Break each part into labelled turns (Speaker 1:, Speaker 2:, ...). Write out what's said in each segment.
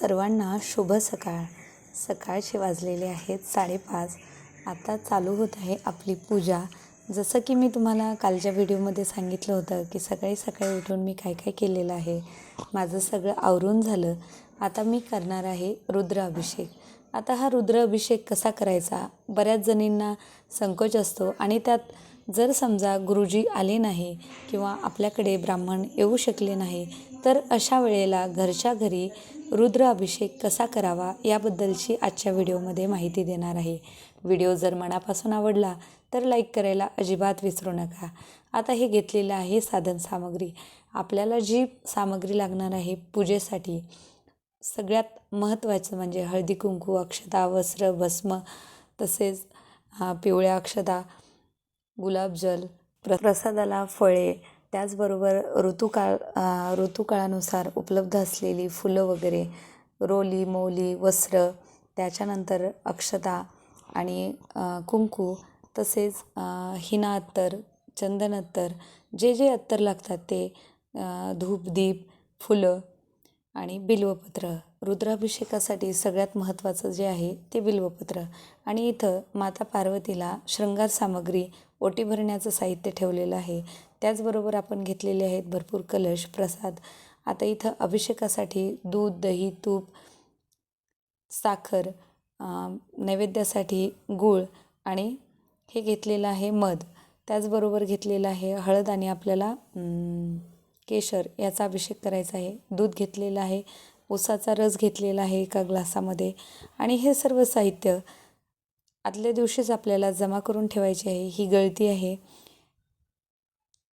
Speaker 1: सर्वांना शुभ सकाळ. सकाळचे वाजलेले आहेत साडेपाच. आता चालू होत आहे आपली पूजा. जसं की मी तुम्हाला कालच्या व्हिडिओमध्ये सांगितलं होतं की सकाळी सकाळी उठून मी काय काय केलेलं आहे. माझं सगळं आवरून झालं. आता मी करणार आहे रुद्राभिषेक. आता हा रुद्राभिषेक कसा करायचा? बऱ्याच जणींना संकोच असतो आणि त्यात जर समजा गुरुजी आले नाही किंवा आपल्याकडे ब्राह्मण येऊ शकले नाही तर अशा वेळेला घरच्या घरी रुद्र अभिषेक कसा करावा याबद्दलची आजच्या व्हिडिओमध्ये माहिती देणार आहे. व्हिडिओ जर मनापासून आवडला तर लाईक करायला अजिबात विसरू नका. आता हे घेतलेलं आहे साधन सामग्री. आपल्याला जी सामग्री लागणार आहे पूजेसाठी सगळ्यात महत्त्वाचं म्हणजे हळदी कुंकू अक्षता वस्त्र भस्म तसेच पिवळ्या अक्षता गुलाबजल प्र प्रसादाला फळे त्याचबरोबर ऋतूकाळ ऋतूकाळानुसार उपलब्ध असलेली फुलं वगैरे रोली मोली वस्त्र त्याच्यानंतर अक्षता आणि कुंकू तसेच हिना अत्तर चंदन अत्तर जे जे अत्तर लागतात ते धूपदीप धूप दीप फुलं आणि बिल्वपत्र. रुद्राभिषेकासाठी सगळ्यात महत्त्वाचं जे आहे ते बिल्वपत्र. आणि इथं माता पार्वतीला शृंगार सामग्री ओटी भरण्याचं साहित्य ठेवलेलं आहे. त्याचबरोबर आपण घेतलेले आहेत भरपूर कलश प्रसाद. आता इथं अभिषेकासाठी दूध दही तूप साखर नैवेद्यासाठी गूळ आणि हे घेतलेलं आहे मध. त्याचबरोबर घेतलेलं आहे हळद आणि आपल्याला केशर याचा अभिषेक करायचा आहे. दूध घेतलेलं आहे उसाचा रस घेतलेला आहे एका ग्लासामध्ये. आणि हे सर्व साहित्य आदल्या दिवशीच आपल्याला जमा करून ठेवायचे आहे. ही गळती आहे.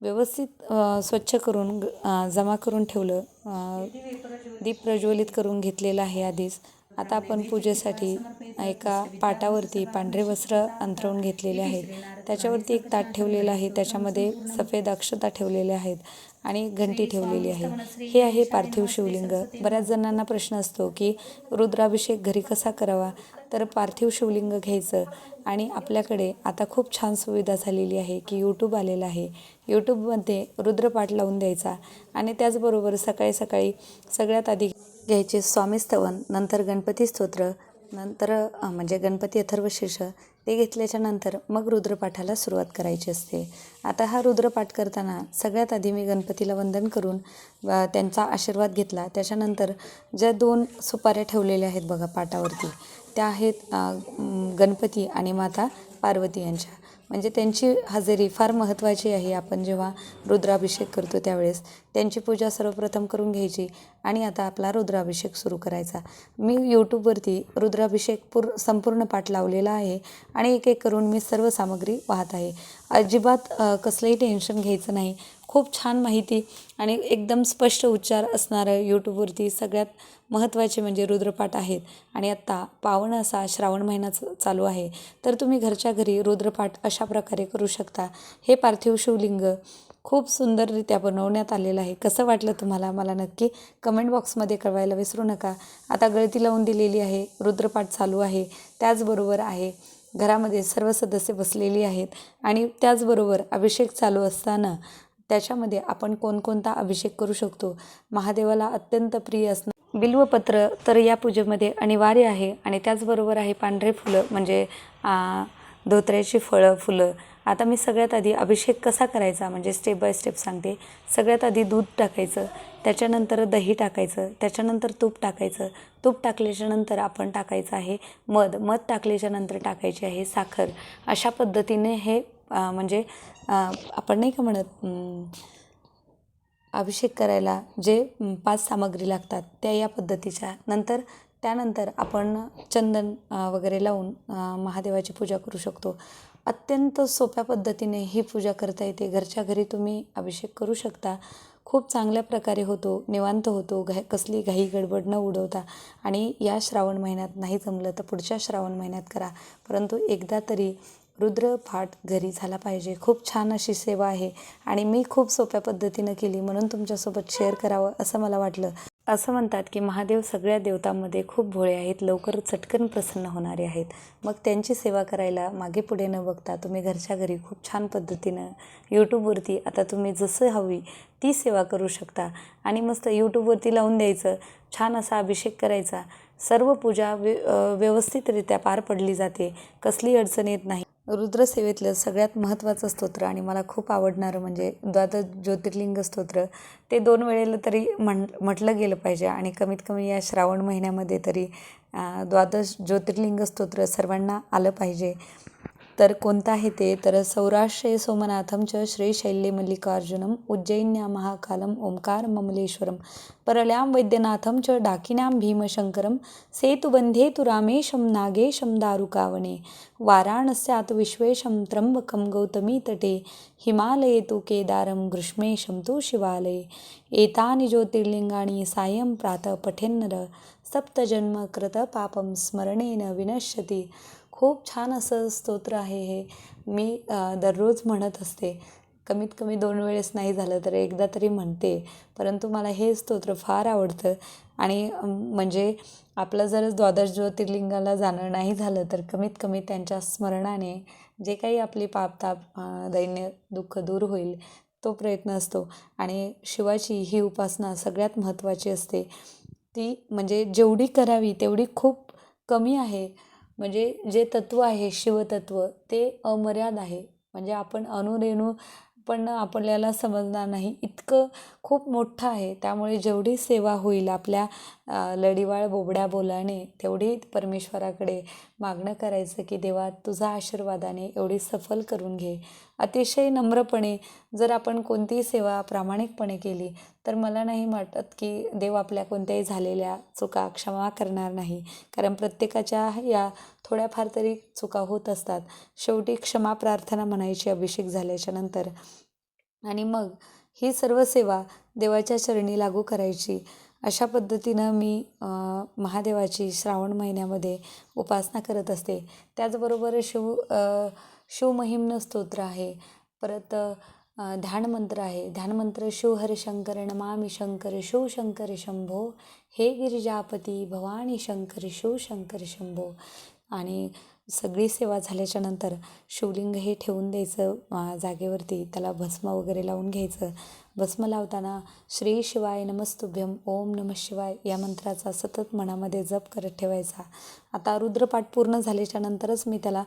Speaker 1: व्यवस्थित स्वच्छ करून ग- जमा करून ठेवलं. दीप प्रज्वलित करून घेतलेलं आहे आधीच. आता आपण पूजेसाठी एका पाटावरती पांढरे वस्त्र अंथरवून घेतलेले आहेत. त्याच्यावरती एक ताट ठेवलेलं आहे. त्याच्यामध्ये सफेद अक्षता ठेवलेल्या आहेत आणि घंटी ठेवलेली आहे. हे आहे पार्थिव शिवलिंग. बऱ्याच जणांना प्रश्न असतो की रुद्राभिषेक घरी कसा करावा? तर पार्थिव शिवलिंग घ्यायचं. आणि आपल्याकडे आता खूप छान सुविधा झालेली आहे की यूट्यूब आलेला आहे. यूट्यूबमध्ये रुद्रपाठ लावून द्यायचा. आणि त्याचबरोबर सकाळी सकाळी सगळ्यात आधी घ्यायचे स्वामी स्तवन नंतर गणपती स्तोत्र नंतर म्हणजे गणपती अथर्वशीर्ष ते घेतल्याच्या नंतर मग रुद्रपाठाला सुरुवात करायची असते. आता हा रुद्रपाठ करताना सगळ्यात आधी मी गणपतीला वंदन करून त्यांचा आशीर्वाद घेतला. त्याच्यानंतर ज्या दोन सुपाऱ्या ठेवलेल्या आहेत बघा पाटावरती त्या आहेत गणपती आणि माता पार्वती यांच्या. म्हणजे त्यांची हजेरी फार महत्त्वाची आहे. आपण जेव्हा रुद्राभिषेक करतो त्यावेळेस त्यांची पूजा सर्वप्रथम करून घ्यायची आणि आता आपला रुद्राभिषेक सुरू करायचा. मी यूट्यूबवरती रुद्राभिषेक पूर संपूर्ण पाठ लावलेला आहे आणि एक एक करून मी सर्व सामग्री वाहत आहे. अजिबात कसलंही टेन्शन घ्यायचं नाही. खूप छान माहिती आणि एकदम स्पष्ट उच्चार असणारं यूट्यूबवरती सगळ्यात महत्त्वाचे म्हणजे रुद्रपाठ आहेत. आणि आत्ता पावन असा श्रावण महिना चालू आहे. तर तुम्ही घरच्या घरी रुद्रपाठ अशा प्रकारे करू शकता. हे पार्थिव शिवलिंग खूप सुंदररित्या बनवण्यात आलेलं आहे. कसं वाटलं तुम्हाला? मला नक्की कमेंट बॉक्समध्ये कळवायला विसरू नका. आता गळती लावून दिलेली आहे. रुद्रपाठ चालू आहे. त्याचबरोबर आहे. घरामध्ये सर्व सदस्य बसलेली आहेत. आणि त्याचबरोबर अभिषेक चालू असताना त्याच्यामध्ये आपण कोणकोणता अभिषेक करू शकतो? महादेवाला अत्यंत प्रिय असणं बिल्वपत्र तर या पूजेमध्ये अनिवार्य आहे आणि त्याचबरोबर आहे पांढरे फुलं म्हणजे धोत्र्याची फळं फुलं. आता मी सगळ्यात आधी अभिषेक कसा करायचा? म्हणजे स्टेप बाय स्टेप सांगते. सगळ्यात आधी दूध टाकायचं त्याच्यानंतर दही टाकायचं त्याच्यानंतर तूप टाकायचं. तूप टाकल्याच्या नंतर आपण टाकायचं आहे मध. मध टाकल्याच्या नंतर टाकायची आहे साखर. अशा पद्धतीने हे म्हणजे आपण नाही का म्हणत अभिषेक करायला जे पाच सामग्री लागतात त्या या पद्धतीच्या. नंतर त्यानंतर आपण चंदन वगैरे लावून महादेवाची पूजा करू शकतो. अत्यंत सोप्या पद्धतीने ही पूजा करता येते. घरच्या घरी तुम्ही अभिषेक करू शकता. खूप चांगल्या प्रकारे होतो निवांत होतो घा कसली घाई गडबड न उडवता. आणि या श्रावण महिन्यात नाही जमलं तर पुढच्या श्रावण महिन्यात करा. परंतु एकदा तरी रुद्रपाठ घरी झाला पाहिजे. खूप छान अशी सेवा आहे आणि मी खूप सोप्या पद्धतीनं केली म्हणून तुमच्यासोबत शेअर करावं असं मला वाटलं. असं म्हणतात की महादेव सगळ्या देवतांमध्ये खूप भोळे आहेत लवकर चटकन प्रसन्न होणारे आहेत. मग त्यांची सेवा करायला मागे पुढे न बघता तुम्ही घरच्या घरी खूप छान पद्धतीनं यूट्यूबवरती आता तुम्ही जसं हवी ती सेवा करू शकता आणि मस्त यूट्यूबवरती लावून द्यायचं छान असा अभिषेक करायचा. सर्व पूजा व्य व्यवस्थितरित्या पार पडली जाते. कसली अडचण येत नाही. रुद्रसेवेतलं सगळ्यात महत्त्वाचं स्तोत्र आणि मला खूप आवडणारं म्हणजे द्वादश ज्योतिर्लिंग स्तोत्र ते दोन वेळेला तरी म्हण म्हटलं गेलं पाहिजे आणि कमीत कमी या श्रावण महिन्यामध्ये तरी द्वादश ज्योतिर्लिंग स्तोत्र सर्वांना आलं पाहिजे. तर कोणतं आहे ते? तर सौराष्ट्रे सोमनाथम च श्रीशैल्ये मल्लिकार्जुनम उज्जैन्या महाकालम ओंकार ममलेश्वरम परल्यां वैद्यनाथम च डाकिन्यां भीमशंकरम सेतुबंधे तु रामेशं नागेशं दारुकावणे वाराणस्यात् विश्वेशं त्र्यंबकं गौतमी तटे हिमालये तु केदारं ग्रीष्मेशं तु शिवालये एतानि ज्योतिर्लिंगाणि सायं प्रातः पठेन्नर सप्तजन्म कृत पापं स्मरणेन विनश्यती। खूप छान असं स्तोत्र आहे हे. मी दररोज म्हणत असते कमीत कमी दोन वेळेस नाही झालं तर एकदा तरी म्हणते परंतु मला हे स्तोत्र फार आवडतं. आणि म्हणजे आपलं जर द्वादश ज्योतिर्लिंगाला जाणं नाही झालं तर कमीत कमी त्यांच्या स्मरणाने जे काही आपली पापताप दैन्य दुःख दूर होईल तो प्रयत्न असतो. आणि शिवाची ही उपासना सगळ्यात महत्त्वाची असते. ती म्हणजे जेवढी करावी तेवढी खूप कमी आहे. म्हणजे जे तत्त्व आहे शिवतत्व ते अमर्याद आहे. म्हणजे आपण अणुरेणू पण आपल्याला समजणार नाही. इतकं खूप मोठं आहे. त्यामुळे जेवढी सेवा होईल आपल्या लढीवाळ बोबड्या बोलाने तेवढी परमेश्वराकडे मागणं करायचं की देवा तुझा आशीर्वादाने एवढी सफल करून घे. अतिशय नम्रपणे जर आपण कोणतीही सेवा प्रामाणिकपणे केली तर मला नाही वाटत की देव आपल्या कोणत्याही झालेल्या चुका क्षमा करणार नाही. कारण प्रत्येकाच्या या थोड्याफार तरी चुका होत असतात. शेवटी क्षमा प्रार्थना म्हणायची अभिषेक झाल्याच्यानंतर. आणि मग ही सर्व सेवा देवाच्या चरणी लागू करायची. अशा पद्धतीनं मी महादेवाची श्रावण महिन्यामध्ये उपासना करत असते. त्याचबरोबर शिव शिवमहिम्न स्तोत्र आहे. परत ध्यानमंत्र आहे. ध्यानमंत्र शिव शंकर नमामि शंकर शिवशंकर शंभो. हे गिरिजापती भवानी शंकर शिवशंकर शंभो. आणि सगळी सेवा झाल्याच्यानंतर शिवलिंग हे ठेवून द्यायचं जागेवरती. त्याला भस्म वगैरे लावून घ्यायचं. भस्म लावताना श्री शिवाय नमस्तुभ्यम ओम नम शिवाय या मंत्राचा सतत मनामध्ये जप करत ठेवायचा. आता रुद्रपाठ पूर्ण झाल्याच्या नंतरच मी त्याला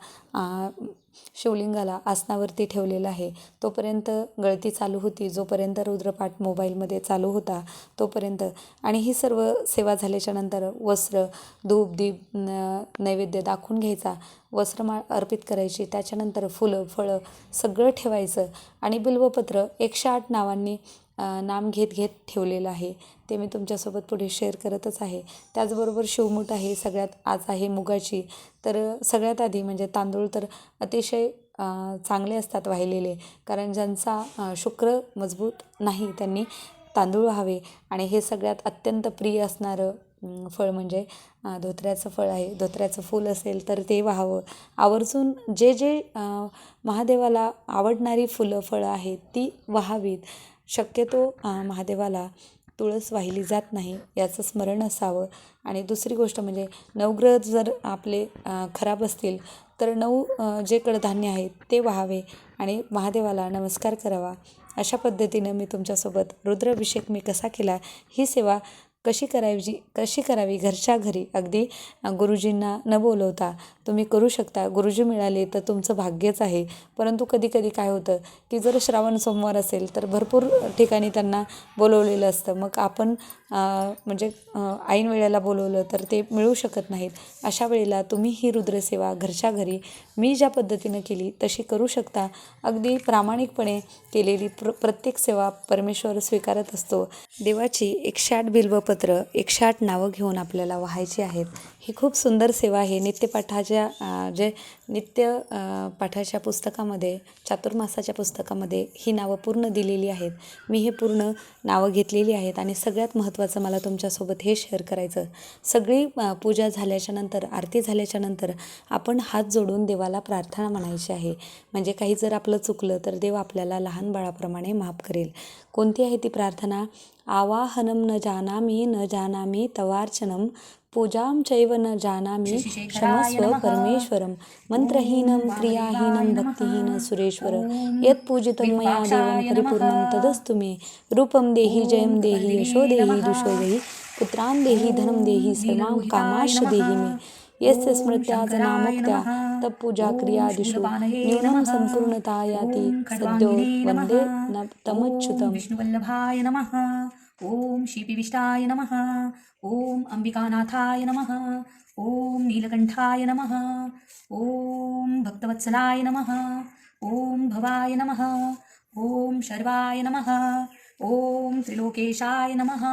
Speaker 1: शिवलिंगाला आसनावरती ठेवलेला आहे. तोपर्यंत गळती चालू होती. जोपर्यंत रुद्रपाठ मोबाईलमध्ये चालू होता तोपर्यंत. आणि ही सर्व सेवा झाल्याच्यानंतर वस्त्र धूप दीप नैवेद्य दाखवून घ्यायचा. वस्त्रमाळ अर्पित करायची. त्याच्यानंतर फुलं फळं सगळं ठेवायचं. आणि बिल्वपत्र एकशे आठ नावांनी नाम घेत घेत ठेवलेलं आहे. ते मी तुमच्यासोबत पुढे शेअर करतच आहे. त्याचबरोबर शिवमूठ आहे सगळ्यात आज आहे मुगाची. तर सगळ्यात आधी म्हणजे तांदूळ तर अतिशय चांगले असतात वाहिलेले. कारण ज्यांचा शुक्र मजबूत नाही त्यांनी तांदूळ हवे आणि हे सगळ्यात अत्यंत प्रिय असणारं फळ म्हणजे धोत्र्याचं फळ आहे. धोत्र्याचं फूल असेल तर ते व्हावं. आवर्जून जे जे महादेवाला आवडणारी फुलं फळं आहेत ती व्हावीत. शक्यतो महादेवाला तुळस वाहिली जात नाही याचं स्मरण असावं. आणि दुसरी गोष्ट म्हणजे नवग्रह जर आपले खराब असतील तर नऊ जे कडधान्य आहेत ते व्हावे आणि महादेवाला नमस्कार करावा. अशा पद्धतीनं मी तुमच्यासोबत रुद्राभिषेक मी कसा केला ही सेवा कशी करायची कशी करावी घरच्या घरी? अगदी गुरुजींना न बोलवता तुम्ही करू शकता. गुरुजी मिळाले तर तुमचं भाग्यच आहे. परंतु कधी कधी काय होतं की जर श्रावण सोमवार असेल तर भरपूर ठिकाणी त्यांना बोलवलेलं असतं. मग आपण म्हणजे ऐन वेळेला बोलवलं तर ते मिळू शकत नाहीत. अशा वेळेला तुम्ही ही रुद्रसेवा घरच्या घरी मी ज्या पद्धतीनं केली तशी करू शकता. अगदी प्रामाणिकपणे केलेली प्र प्रत्येक सेवा परमेश्वर स्वीकारत असतो. देवाची एकशे आठ बिल्वपत्र एकशे आठ नावं घेऊन आपल्याला व्हायची आहेत. ही खूप सुंदर सेवा आहे. नित्यपाठाच्या जे नित्य पाठाच्या पुस्तकामध्ये चातुर्मासाच्या पुस्तकामध्ये ही नावं पूर्ण दिलेली आहेत. मी हे पूर्ण नावं घेतलेली आहेत आणि सगळ्यात महत्त्वाचं मला तुमच्यासोबत हे शेअर करायचं सगळी पूजा झाल्याच्यानंतर आरती झाल्याच्यानंतर आपण हात जोडून देवाला प्रार्थना म्हणायची आहे. म्हणजे काही जर आपलं चुकलं तर देव आपल्याला लहान बाळाप्रमाणे माफ करेल. कोणती आहे ती प्रार्थना? आवाहनं न जानामि न जानामि तवार्चनं पूजां चैव न जानामि क्षमस्व परमेश्वरं मन्त्रहीनं क्रियाहीनं भक्तिहीनं सुरेश्वर। यत् पूजितं मया देवं परिपूर्णं तदस्तु मे। रूपं देहि जयं देहि यशो देहि दुषो देहि पुत्रान् देहि धनं देहि सर्वां कामाश्च देहि मे। यस्य स्मृत्या तत्पूजा क्रियादिषु न्यूनं सम्पूर्णता याति सद्यो वन्दे न तमच्युतम्
Speaker 2: विष्णुवल्लभाय नमः। ॐ श्रीपिविष्टाय नमः। ॐ अम्बिकानाथाय नमः। ॐ नीलकण्ठाय नमः। ॐ भक्तवत्सलाय नमः। ॐ भवाय नमः। ॐ शर्वाय नमः। ॐ त्रिलोकेशाय नमः।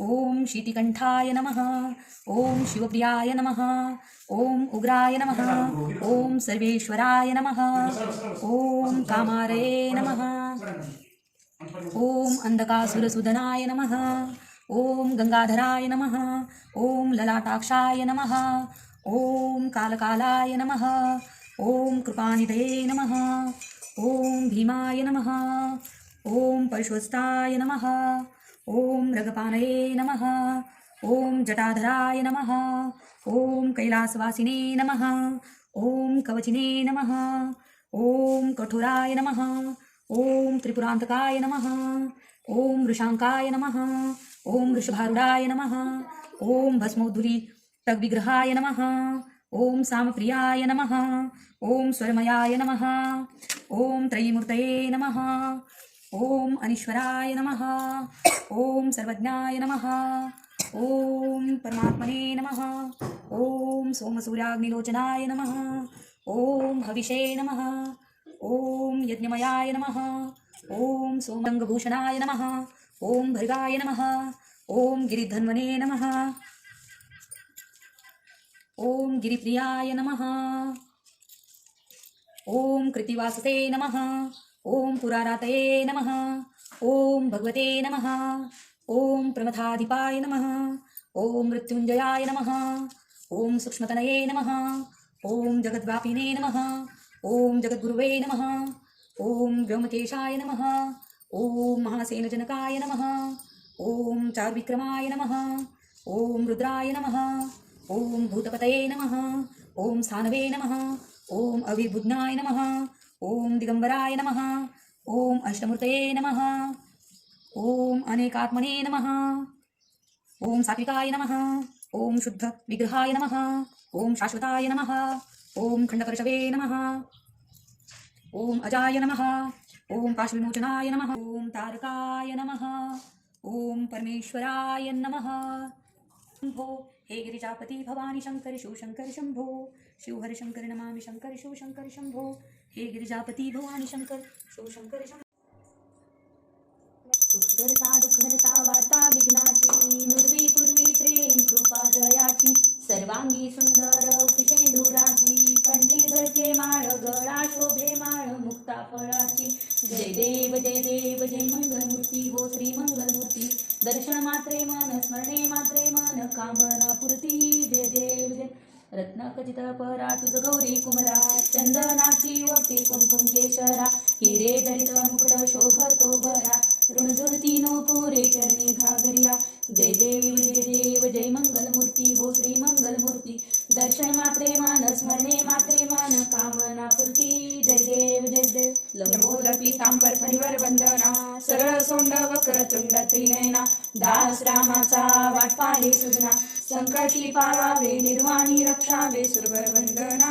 Speaker 2: ॐ शीतिकण्ठाय नमः ॐ शिवप्रियाय नमः ॐ उग्राय नमः ॐ सर्वेश्वराय नमः ॐ कामारये नमः ॐ अन्धकासुरसुदनाय नमः ॐ गङ्गाधराय नमः ॐ ललाटाक्षाय नमः ॐ कालकालाय नमः ॐ कृपानिधये नमः ॐ भीमाय नमः ॐ परशुस्ताय नमः ॐ रगपानये नमः ॐ जटाधराय नमः ॐ कैलासवासिने नमः ॐ कवचिने नमः ॐ कठोराय नमः ॐ त्रिपुरान्तकाय नमः ॐ वृषाङ्काय नमः ॐ वृषभारुडाय नमः ॐ भस्मोद्धुली तग्विग्रहाय नमः ॐ सामप्रियाय नमः ॐ स्वरमयाय नमः ॐ त्रयीमूर्तये नमः ॐ अनिश्वराय नमः ॐ सर्वज्ञाय नमः ॐ परमात्मने नमः ॐ सोमसूर्याग्निलोचनाय नमः ॐ हविषे नमः ॐ यज्ञमयाय नमः ॐ सोमरङ्गभूषणाय नमः ॐ भर्गाय नमः ॐ गिरिधन्वने नमः ॐ गिरिप्रियाय नमः ॐ कृतिवासते नमः ॐ पुरारातये नमः ॐ भगवते नमः ॐ प्रमथाधिपाय नमः ॐ मृत्युंजयाय नमः ॐ सूक्ष्मतनये नमः ॐ जगद्व्यापिने नमः ॐ जगद्गुरुवे नमः ॐ व्योमकेशाय नमः ॐ महासेनजनकाय नमः ॐ चार्विक्रमाय नमः ॐ रुद्राय नमः ॐ भूतपतये नमः ॐ स्थानवे नमः ॐ अविबुध्नाय नमः ॐ दिगम्बराय नमः ॐ अष्टमूर्तये नमः ॐ अनेकात्मने नमः ॐ सात्विकाय नमः ॐ शुद्धविग्रहाय नमः ॐ शाश्वताय नमः ॐ खंडपरशवे नमः ॐ अजाय नमः ॐ पाशविमोचनाय नमः ॐ तारकाय नमः ॐ परमेश्वराय नमः शंभो। हे गिरिजापती भवानी शङ्कर शिवशङ्कर शंभो। शिवहर शंकर नमामि शङ्कर शिवशङ्कर शंभो। हे गिरिजापती भवानी शंकर शिवशङ्कर शम्भो सुखकर्ता दुःखहर्ता वार्ता विघ्नाची नुर्वी पूर्वी प्रेम कृपा जयाची सर्वांगी सुंदर पिशेंदुराची कंठी धरके माळ गळा शोभे माळ मुक्ता फळाची। जय देव जय देव जय मंगलमूर्ती हो श्री मंगलमूर्ती। दर्शन मात्रे मन स्मरणे कामना पुरती जय देव जय रत्नखचित परा तुझ गौरी कुमरा. चंदनाची ओटी कुमकुम केशरा. हिरे दरित मुकुट शोभतो भरा ऋणझुरती नो पुरे चरणी घागरिया. जय देव जय देव जय मंगल मूर्ती हो श्री मंगलमूर्ती. दर्शन मात्रे मान स्मरणे मात्रे मान. कामना पूर्ती जय देव जय देव. लंबोदर पीतांबर परिवर वंदना सरळ सोंड वक्र तुंड त्रिनयना. दास रामाचा वाट पाहे सुजना. संकटी पावावे निर्वाणी रक्षावे सुरवर वंदना.